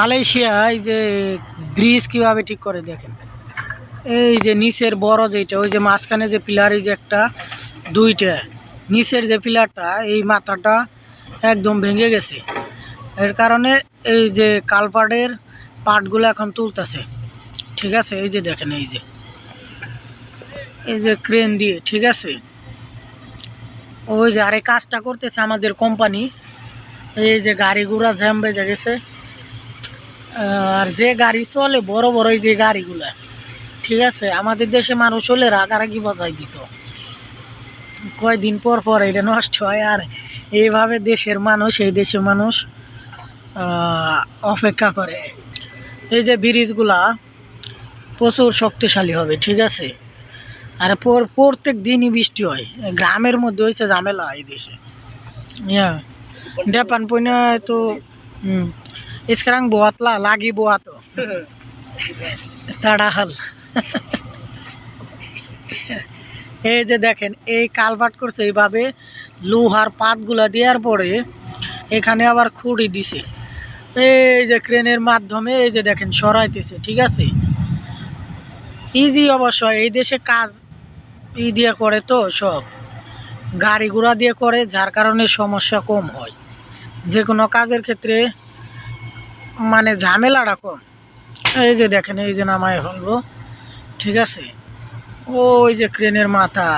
মালয়েশিয়ায় যে ব্রিজ কীভাবে ঠিক করে দেখেন? এই যে নিচের বড় যেটা ওই যে মাঝখানে যে পিলার, এই যে একটা, দুইটা, নিচের যে পিলারটা, এই মাথাটা একদম ভেঙে গেছে। এর কারণে এই যে কালপাড়ের পাটগুলো এখন তুলতেছে। ঠিক আছে? এই যে দেখেন, এই যে। এই যে ক্রেন দিয়ে, ঠিক আছে? ওই যে আরে কাজটা করতেছে আমাদের কোম্পানি। এই যে গাড়ি ঘোড়া জ্যাম বেজে গেছে। আর যে গাড়ি চলে বড় বড় এই যে গাড়িগুলা ঠিক আছে? আমাদের দেশে মানুষ হলে রাগারাগি বাজাই দিত। কয়দিন পর পর এটা নষ্ট হয় আর এইভাবে দেশের মানুষ এই দেশের মানুষ অপেক্ষা করে। এই যে ব্রিজগুলা প্রচুর শক্তিশালী হবে ঠিক আছে? আর পর- প্রত্যেক দিনই বৃষ্টি হয়। গ্রামের মধ্যে হয়েছে ঝামেলা এই দেশে। ইয়া Depan punya itu hmm. Sekarang buat lah, lagi buat tuh. তাড়াহাল। এই যে দেখেন এই কালভার্ট করছে এইভাবে লোহার পাতগুলা দেওয়ার পরে এখানে আবার খুঁড়ি দিছে। এই যে ক্রেনের মাধ্যমে এই যে দেখেন সরাইতেছে ঠিক আছে? ইজি অবশ্য এই দেশে কাজ ই দিয়ে করে তো সব। গাড়ি ঘোড়া দিয়ে করে যার কারণে সমস্যা কম হয়। যে কোনো কাজের ক্ষেত্রে মানে ঝামেলাটা কম এই যে দেখেন, এই যে নামায় হলবো ঠিক আছে? ওই যে ক্রেনের মাথা।